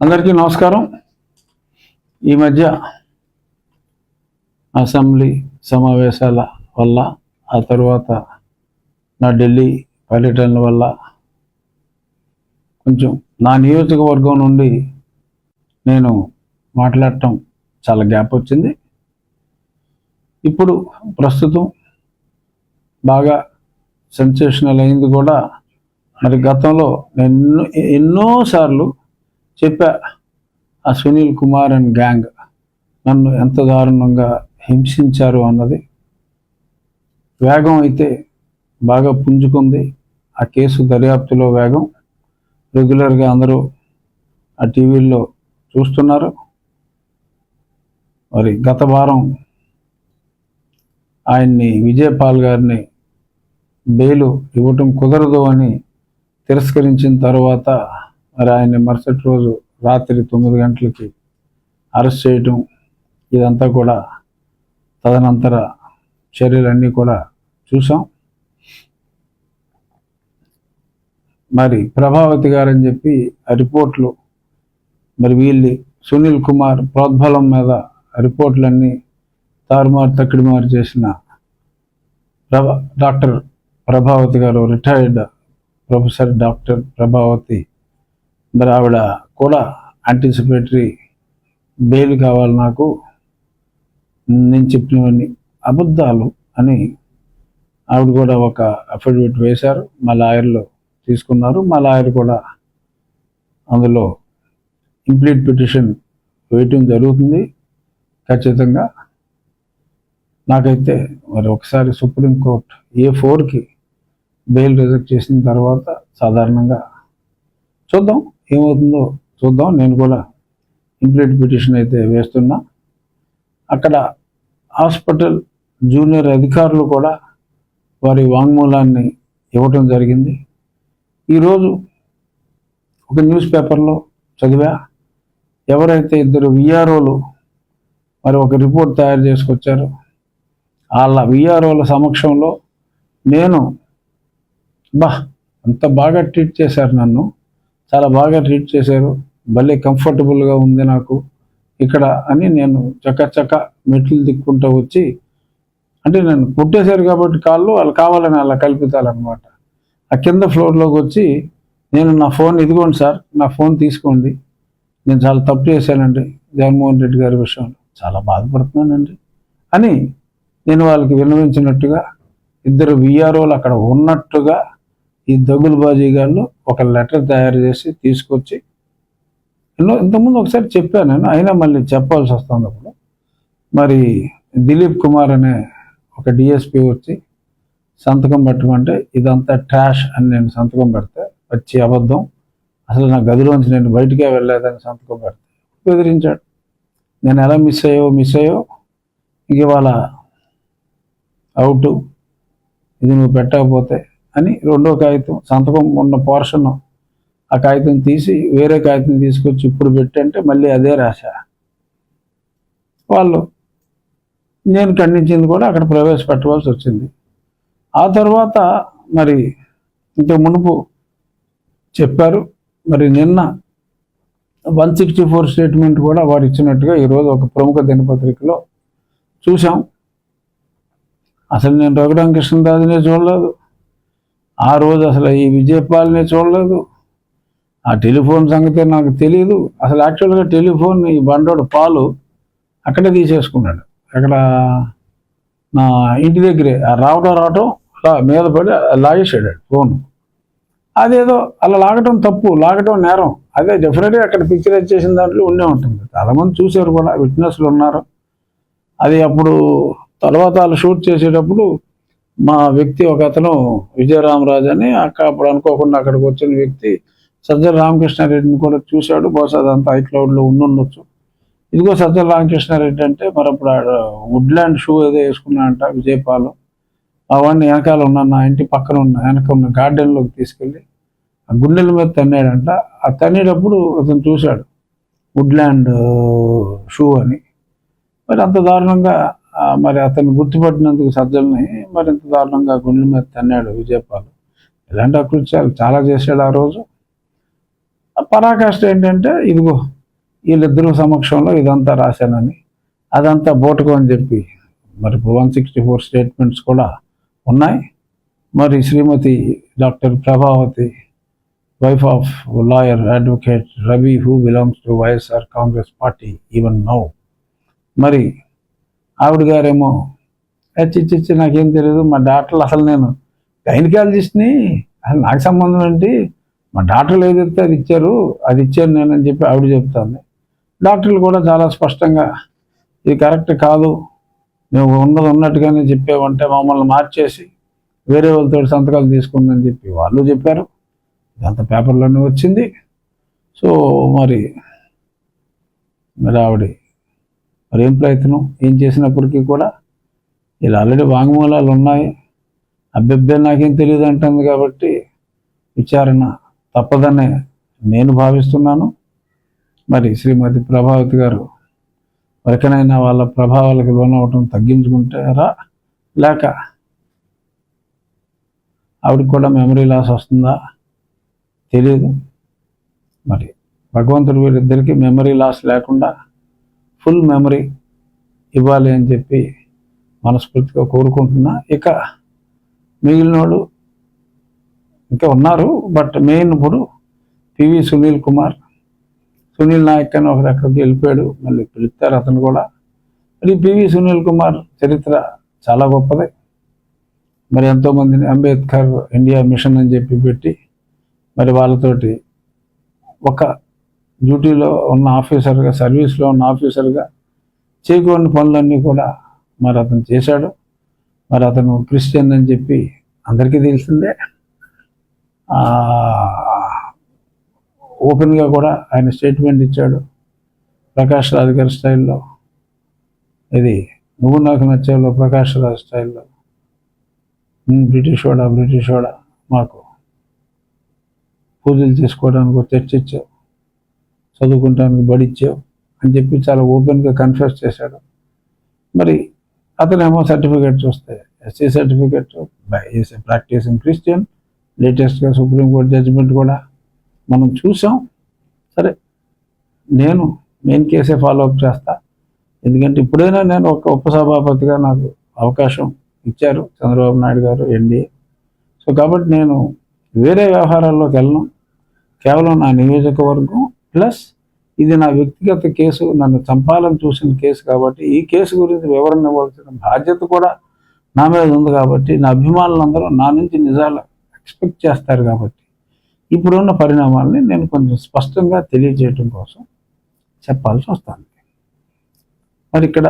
అందరికీ నమస్కారం. ఈ మధ్య అసెంబ్లీ సమావేశాల వల్ల ఆ తర్వాత నా ఢిల్లీ పర్యటనల వల్ల కొంచెం నా నియోజకవర్గం నుండి నేను మాట్లాడటం చాలా గ్యాప్ వచ్చింది. ఇప్పుడు ప్రస్తుతం బాగా సెన్సేషనల్ అయింది కూడా. మరి గతంలో ఎన్నో ఎన్నోసార్లు చెప్పా ఆ సునీల్ కుమార్ అండ్ గ్యాంగ్ నన్ను ఎంత దారుణంగా హింసించారు అన్నది. వేగం అయితే బాగా పుంజుకుంది. ఆ కేసు దర్యాప్తులో వేగం. రెగ్యులర్గా అందరూ ఆ టీవీల్లో చూస్తున్నారు. మరి గత వారం ఆయన్ని విజయపాల్ గారిని బెయిలు ఇవ్వటం కుదరదు అని తిరస్కరించిన తర్వాత మరి ఆయన్ని మరుసటి రోజు రాత్రి తొమ్మిది గంటలకి అరెస్ట్ చేయటం ఇదంతా కూడా తదనంతర చర్యలన్నీ కూడా చూసాం మరి ప్రభావతి గారని చెప్పి ఆ రిపోర్ట్లు మరి వీళ్ళు సునీల్ కుమార్ ప్రోద్బలం మీద ఆ రిపోర్ట్లన్నీ తారుమారు తక్కిడిమారు చేసిన ప్రభ డాక్టర్ ప్రభావతి గారు రిటైర్డ్ ప్రొఫెసర్ డాక్టర్ ప్రభావతి మరి ఆవిడ కూడా యాంటిసిపేటరీ బెయిల్ కావాలి నాకు. నేను చెప్పినవన్నీ అబద్ధాలు అని ఆవిడ కూడా ఒక అఫిడవిట్ వేశారు. మా లాయర్లు తీసుకున్నారు. మా లాయర్ కూడా అందులో ఇంప్లీట్ పిటిషన్ వేయటం జరుగుతుంది. ఖచ్చితంగా నాకైతే మరి ఒకసారి సుప్రీంకోర్టు ఏ ఫోర్కి బెయిల్ రిజెక్ట్ చేసిన తర్వాత సాధారణంగా చూద్దాం. ఏమవుతుందో చూద్దాం. నేను కూడా ఇంప్లీట్ పిటిషన్ అయితే వేస్తున్నా. అక్కడ హాస్పిటల్ జూనియర్ అధికారులు కూడా వారి వాంగ్మూలాన్ని ఇవ్వటం జరిగింది. ఈరోజు ఒక న్యూస్ పేపర్లో చదివా ఎవరైతే ఇద్దరు విఆర్ఓలు మరి ఒక రిపోర్ట్ తయారు చేసుకొచ్చారో వాళ్ళ విఆర్ఓల సమక్షంలో నేను బా అంత బాగా ట్రీట్ చేశారు నన్ను. చాలా బాగా ట్రీట్ చేశారు. భలే కంఫర్టబుల్గా ఉంది నాకు. ఇక్కడ అని నేను చక్క చక్క మెట్లు దిక్కుంటూ వచ్చి అంటే నేను పుట్టేశారు కాబట్టి కాళ్ళు వాళ్ళు కావాలని అలా కల్పితాలన్నమాట ఆ కింద ఫ్లోర్లోకి వచ్చి నేను నా ఫోన్ ఇదిగోండి సార్ నా ఫోన్ తీసుకోండి. నేను చాలా తప్పు చేశానండి జగన్మోహన్ రెడ్డి గారి విషయంలో. చాలా బాధపడుతున్నానండి. అని నేను వాళ్ళకి విన్నవించినట్టుగా ఇద్దరు విఆర్ఓలు అక్కడ ఉన్నట్టుగా ఈ దగులుబాజీ గారు ఒక లెటర్ తయారు చేసి తీసుకొచ్చి ఎన్నో ఇంతకుముందు ఒకసారి చెప్పాను నేను అయినా మళ్ళీ చెప్పాల్సి వస్తుంది అప్పుడు. మరి దిలీప్ కుమార్ అనే ఒక డిఎస్పి వచ్చి సంతకం పెట్టమంటే ఇదంతా ట్రాష్ అని నేను సంతకం పెడితే వచ్చి అబద్ధం అసలు నా గదిలోంచి నేను బయటికే వెళ్ళలేదని సంతకం పెడితే బెదిరించాడు. నేను ఎలా మిస్ అయ్యో మిస్ అయ్యో ఇంక ఇవాళ అవుట్ ఇది నువ్వు పెట్టకపోతే అని రెండో కాగితం సంతకం ఉన్న పోర్షన్ ఆ కాగితం తీసి వేరే కాగితం తీసుకొచ్చి ఇప్పుడు పెట్టంటే మళ్ళీ అదే రాశ? వాళ్ళు నేను ఖండించింది కూడా అక్కడ ప్రవేశపెట్టవలసి వచ్చింది. ఆ తర్వాత మరి ఇంత మునుపు చెప్పారు మరి నిన్న వన్ సిక్స్టీ ఫోర్ స్టేట్మెంట్ కూడా వారు ఇచ్చినట్టుగా ఈరోజు ఒక ప్రముఖ దినపత్రికలో చూసాం అసలు నేను రఘురామకృష్ణరాజునే చూడలేదు. ఆ రోజు అసలు ఈ విజయపాల్ని చూడలేదు. ఆ టెలిఫోన్ సంగతి నాకు తెలియదు అసలు యాక్చువల్గా టెలిఫోన్ ఈ బండోడు పాలు అక్కడే తీసేసుకున్నాడు. అక్కడ నా ఇంటి దగ్గరే రావటం రావటం అలా మీద పడి లాగేసాడు ఫోన్. అదేదో అలా లాగటం తప్పు లాగటం నేరం. అదే డెఫినెట్గా అక్కడ పిక్చరైజ్ చేసిన దాంట్లో ఉండే ఉంటుంది. చాలామంది చూశారు కూడా విట్నెస్లు ఉన్నారు. అది అప్పుడు తర్వాత వాళ్ళు షూట్ చేసేటప్పుడు మా వ్యక్తి ఒక అతను విజయరామరాజు అని అక్కడ అప్పుడు అనుకోకుండా అక్కడికి వచ్చిన వ్యక్తి సజ్జల రామకృష్ణారెడ్డిని కూడా చూశాడు. బహుశా అదంతా ఐక్లౌడ్లో ఉండుండొచ్చు ఇదిగో సజ్జల రామకృష్ణారెడ్డి అంటే మరి అప్పుడు వుడ్లాండ్ షూ ఏదో వేసుకున్నాడంట విజయపాలు. అవన్నీ వెనకాల ఉన్న నా ఇంటి పక్కన ఉన్న వెనక ఉన్న గార్డెన్లోకి తీసుకెళ్ళి ఆ గుండెల మీద తన్నాడంట. ఆ తన్నేటప్పుడు అతను చూశాడు వుడ్లాండ్ షూ అని. మరి అంత దారుణంగా మరి అతను గుర్తుపట్టినందుకు సజ్జల్ని మరి ఇంత దారుణంగా గుండెల మీద తన్నాడు విజయపాల్. ఇలాంటి అకృత్యాలు చాలా చేశాడు ఆ రోజు. పరాకాష్ట ఏంటంటే ఇదిగో వీళ్ళిద్దరు సమక్షంలో ఇదంతా రాశానని అదంతా బోటకు అని చెప్పి మరి ఇప్పుడు వన్ సిక్స్టీ ఫోర్ స్టేట్మెంట్స్ కూడా ఉన్నాయి. మరి Shrimati doctor Prabhavati wife of lawyer advocate Ravi who belongs to YSR Congress party even now. మరి ఆవిడ గారేమో చిచ్చి నాకేం తెలియదు మా డాక్టర్లు అసలు నేను గైనకాలజిస్ట్ని అసలు నాకు సంబంధం ఏంటి? మా డాక్టర్లు ఏదైతే అది ఇచ్చారు అది ఇచ్చాను నేను అని చెప్పి ఆవిడ చెప్తాను డాక్టర్లు కూడా చాలా స్పష్టంగా ఇది కరెక్ట్ కాదు నువ్వు ఉన్నది ఉన్నట్టుగానే చెప్పావంటే మమ్మల్ని మార్చేసి వేరే వాళ్ళతో సంతకాలు తీసుకుందని చెప్పి వాళ్ళు చెప్పారు. ఇదంతా పేపర్లోనే వచ్చింది. సో మరి మరి ఆవిడ మరి ఏం ప్రయత్నం? ఏం చేసినప్పటికీ కూడా ఇలా ఆల్రెడీ వాంగ్మూలాలు ఉన్నాయి. అబ్బెబ్బే నాకేం తెలియదు అంటుంది కాబట్టి విచారణ తప్పదనే నేను భావిస్తున్నాను. మరి శ్రీమతి ప్రభావతి గారు ఎవరికైనా వాళ్ళ ప్రభావాలకు లోనవటం తగ్గించుకుంటారా? లేక ఆవిడకి కూడా మెమరీ లాస్ వస్తుందా? తెలియదు మరి భగవంతుడు వీరిద్దరికీ మెమరీ లాస్ లేకుండా ఫుల్ మెమరీ ఇవ్వాలి అని చెప్పి మనస్ఫూర్తిగా కోరుకుంటున్నా. ఇక మిగిలిన వాళ్ళు ఇంకా ఉన్నారు బట్ మెయిన్ ఇప్పుడు పివి సునీల్ కుమార్. సునీల్ నాయక్ అని ఒకరు ఎక్కడికి వెళ్ళిపోయాడు మళ్ళీ పిలుస్తారు అతను కూడా. మరి పివి సునీల్ కుమార్ చరిత్ర చాలా గొప్పది. మరి ఎంతోమందిని అంబేద్కర్ ఇండియా మిషన్ అని చెప్పి పెట్టి మరి వాళ్ళతోటి ఒక డ్యూటీలో ఉన్న ఆఫీసర్గా సర్వీస్లో ఉన్న ఆఫీసర్గా చేయకూడని పనులన్నీ కూడా మరి అతను చేశాడు. మరి అతను క్రిస్టియన్ అని చెప్పి అందరికీ తెలిసిందే. ఓపెన్గా కూడా ఆయన స్టేట్మెంట్ ఇచ్చాడు. ప్రకాష్ రాజ్ గారి స్టైల్లో. ఇది నువ్వు నాకు నచ్చేలో ప్రకాష్ రాజ్ స్టైల్లో. బ్రిటిష్ వాడా బ్రిటిష్ వాడా మాకు పూజలు చేసుకోవడానికి ఒక ఇచ్చావు. చదువుకుంటానికి బడిచ్చావు అని చెప్పి చాలా ఓపెన్గా కన్ఫ్యూస్ చేశాడు. మరి అతనేమో సర్టిఫికేట్ చూస్తే SC certificate is practising Christian లేటెస్ట్గా సుప్రీంకోర్టు జడ్జిమెంట్ కూడా మనం చూసాం. సరే నేను మెయిన్ కేసే ఫాలో అప్ చేస్తా. ఎందుకంటే ఇప్పుడైనా నేను ఒక ఉపసభాపతిగా నాకు అవకాశం ఇచ్చారు చంద్రబాబు నాయుడు గారు ఎన్డీఏ సో కాబట్టి నేను వేరే వ్యవహారాల్లోకి వెళ్ళను. కేవలం నా నియోజకవర్గం ప్లస్ ఇది నా వ్యక్తిగత కేసు నన్ను చంపాలని చూసిన కేసు కాబట్టి ఈ కేసు గురించి వివరణ ఇవ్వాల్సిన బాధ్యత కూడా నా మీద ఉంది కాబట్టి నా అభిమానులందరూ నా నుంచి నిజాలు ఎక్స్పెక్ట్ చేస్తారు కాబట్టి ఇప్పుడున్న పరిణామాలని నేను కొంచెం స్పష్టంగా తెలియజేయటం కోసం చెప్పాల్సి వస్తుంది. మరి ఇక్కడ